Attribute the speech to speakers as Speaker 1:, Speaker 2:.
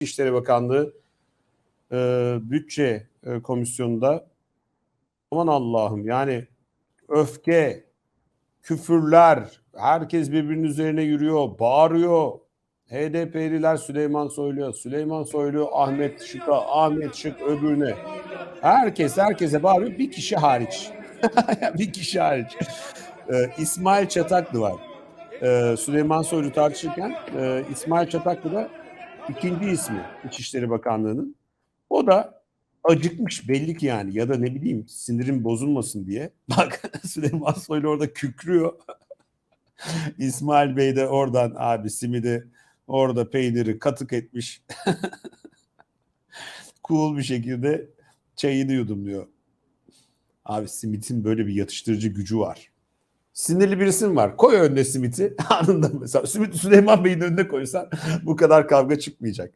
Speaker 1: İçişleri Bakanlığı e, bütçe e, komisyonunda aman Allah'ım yani öfke, küfürler, herkes birbirinin üzerine yürüyor, bağırıyor. HDP'liler Süleyman Soylu'ya, Süleyman Soylu Ahmet Şık'a, Ahmet Şık öbürüne. Herkes herkese bağırıyor. Bir kişi hariç. bir kişi hariç. Ee, İsmail Çataklı var. Ee, Süleyman Soylu tartışırken e, İsmail Çataklı da ikinci ismi İçişleri Bakanlığı'nın. O da acıkmış belli ki yani ya da ne bileyim sinirim bozulmasın diye. Bak Süleyman Soylu orada kükrüyor. İsmail Bey de oradan abi simidi orada peyniri katık etmiş. cool bir şekilde çayını yudumluyor. Abi simitin böyle bir yatıştırıcı gücü var. Sinirli birisi mi var? Koy önüne simiti anında mesela. Simiti Süleyman Bey'in önüne koysan bu kadar kavga çıkmayacak.